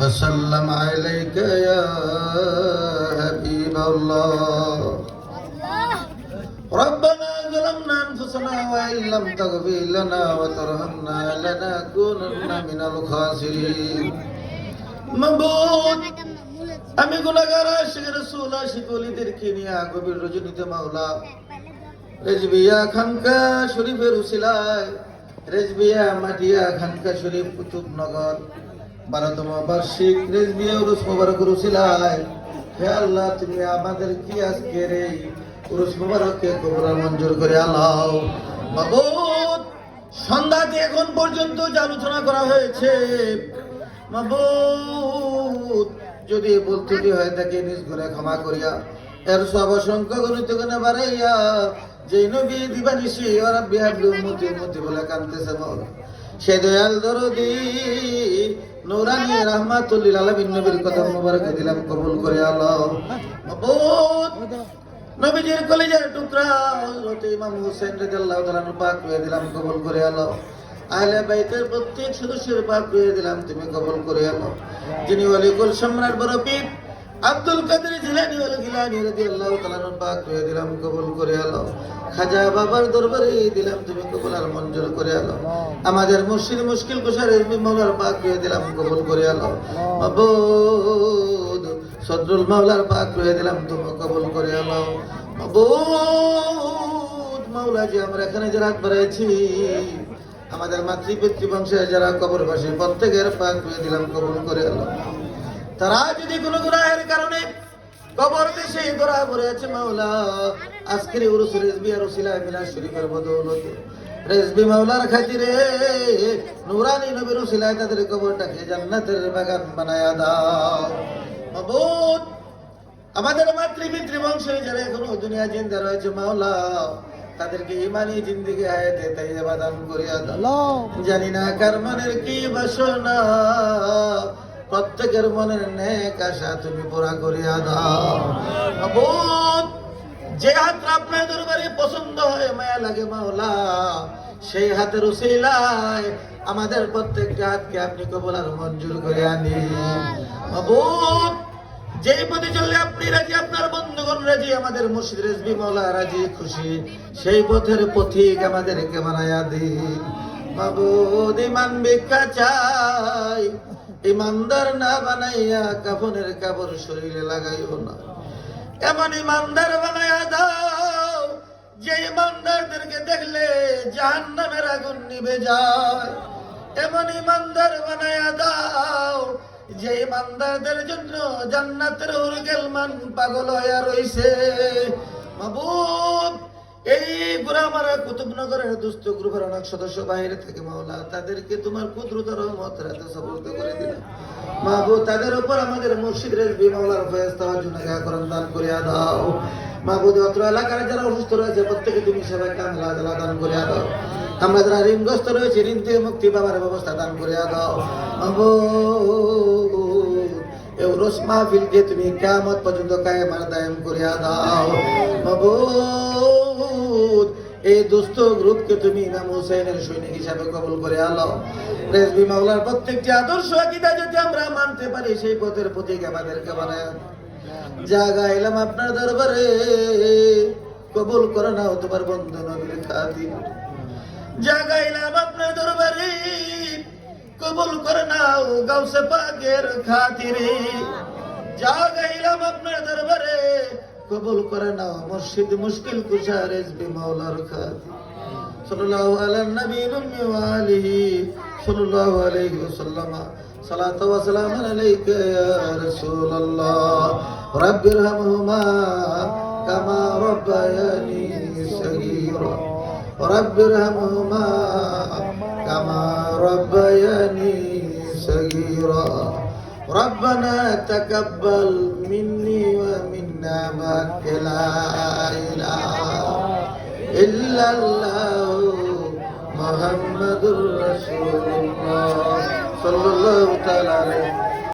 وسلم عليك يا حبيب الله ربنا ظلمنا أنفسنا وإن لم تغفر لنا وترحمنا لنكونن من الخاسرين মাবুদ আমি গুনাহগার আশিক রাসূল আশিক ওলিদেরকে নিয়ে গভীর রজনীতে মাওলা রেজবিয়া খানকা শরীফের উসিলায় রেজবিয়া মাটিয়া খানকা শরীফ কুতুবনগর বারোতম বার্ষিক উসিলায় হে আল্লাহ, তুমি আমাদের কি মোবারককে মঞ্জুর করে সন্ধ্যাতে এখন পর্যন্ত আলোচনা করা হয়েছে মাবুদ যদি বলতে হয় তাকে নিজ করে ক্ষমা করিয়া, এর সব অসংখ্য গণিত গুণে বাড়াইয়া যে নবী দিবানিসি ওরা বিহাবলি উম্মতি উম্মতি বলে কানতেছে মাওলা সে দয়াল দরদি, নুরানি রহমাতুল্লিল আলামিন, নবীর কথা মুবারক দিলাম, কবুল করে আল্লাহ মাবুদ নবীজির কলেজের টুকরা, হযরত ইমাম হোসেন রাদিয়াল্লাহু তাআলা পাক করে দিলাম, কবুল করে আল্লাহ আহলে বাইতের প্রত্যেক সদস্যের পাক করে দিলাম, তুমি কবুল করে আল্লাহ যিনি ওয়ালিকুল সম্রাট বড় পীর আব্দুল কাদের জিলানি ওয়াল গিলানি রাদিয়াল্লাহু তাআলা পাক করে দিলাম, কবুল করে আল্লাহ খাজা বাবার দরবারে দিলাম, তুমি কবুল আর মঞ্জুর করে আল্লাহ আমাদের মুশকিল মুশকিল কুশার ইলমি মাওলার পাক করে দিলাম, কবুল করে আলো মাবুদ সদরুল মাওলার পাক করে দিলাম, তুমি কবুল করে আলো মাবুদ মাওলা যে আমরা এখানে যে রাত বাড়াইছি, আমাদের মাতৃ বংশের যারা কবর বসে প্রত্যেকের পাক করে দিলাম, কবুল করে আল্লাহ তারা যদি কোনো গুনাহের কারণে কবর দেশে ধরা পড়ে আছে মাওলা আজকের উরুস রেজবি আর উসিলা মিলা শরীফের বদৌলতে। রেজবি মাওলার খাতিরে নুরানি নবীর উসিলায় তাদের কবরটাকে জান্নাতের বাগান বানায়া দাও। মাবুদ আমাদের মাতৃ পিতৃ বংশে যারা এখনও দুনিয়া জিন্দা রয়েছে মাওলা তাদেরকে ইমানি জিন্দিগি আয়াতে তাই দান করিয়া দাও। জানি না কার মনের কি বাসনা প্রত্যেকের মনের নেক আশা তুমি পুরা করিয়া দাও। যে হাত আপনার দরবারে পছন্দ হয়, মায়া লাগে মাওলা। সেই হাতের উসিলায় আমাদের প্রত্যেকটা হাতকে আপনি কবল আর মঞ্জুর করে আনি যে পথে চললে আপনি রাজি, আপনার বন্ধুগণ রাজি, আমাদের মুর্শিদ রেজবি মৌলা রাজি, খুশি। সেই পথের পথিক আমাদেরকে বানায়া দিন। মাবুদ ইমান ভিক্ষা চাই। ইমানদার না বানাইয়া কাফনের কাপড় শরীরে লাগাইও না। এমন ইমানদার বানাইয়া দাও, যে ইমানদারদেরকে দেখলে জাহান্নামের আগুন নিভে যায়। এমন ইমানদার বানাইয়া দাও, যে ইমানদারদের জন্য জান্নাতের উরগেল মান পাগল হইয়া রইছে। মাবুদ গুরামারা কুতুবনগরের দুস্থ গ্রুপের অনেক সদস্য বাইরে থেকে মাওলা, তাদেরকে তোমার কুদরত রহমত রাতে সবলতে করে দিলাম। মাহবুব, তাদের উপর আমাদের মুর্শিদ রেজবি মাওলার ফয়েজ দেওয়ার জন্য করণ দান করিয়া দাও। মাহবুদ অত্র এলাকার যারা অসুস্থ রয়েছে, প্রত্যেকে তুমি সেবায় কামলা জেলা দান করিয়া দাও। আমরা যারা ঋণগ্রস্ত রয়েছে, ঋণ থেকে মুক্তি পাবার ব্যবস্থা দান করিয়া দাও। মাহবুব রোস মাহফিলকে তুমি কেমত পর্যন্ত কায়েমার দায়ম করিয়া দাও। মাহবুব এই দুস্থ গ্রুপকে তুমি ইমাম হুসাইনের সৈনিক হিসাবে কবুল করে আলো। রেজবি মাওলার প্রত্যেকটি আদর্শ আকিদা যদি আমরা মানতে পারি, সেই পথের প্রতীক আমাদেরকে বানায়। যা গাইলাম আপনার দরবারে, কবুল করে নাও তোমার বন্ধু নবীর খাতির। যা গাইলাম আপনার দরবারে, কবুল করে নাও গাউসে পাকের খাতিরে। যা গাইলাম আপনার দরবারে কবুল করে নাও মুর্শিদ মুশকিল কুশা রেজবি মাওলার খাতির সাল্লাল্লাহু আলা নবীর উম্মি ওয়া আলিহি সাল্লাল্লাহু আলাইহি ওয়াসাল্লাম صلاة وسلام عليك يا رسول الله رب ارحمهما كما ربياني صغيرا رب ارحمهما كما ربياني صغيرا ربنا تقبل مني ومنا ما لا إله إلا الله محمد رسول الله صلى الله تعالى عليه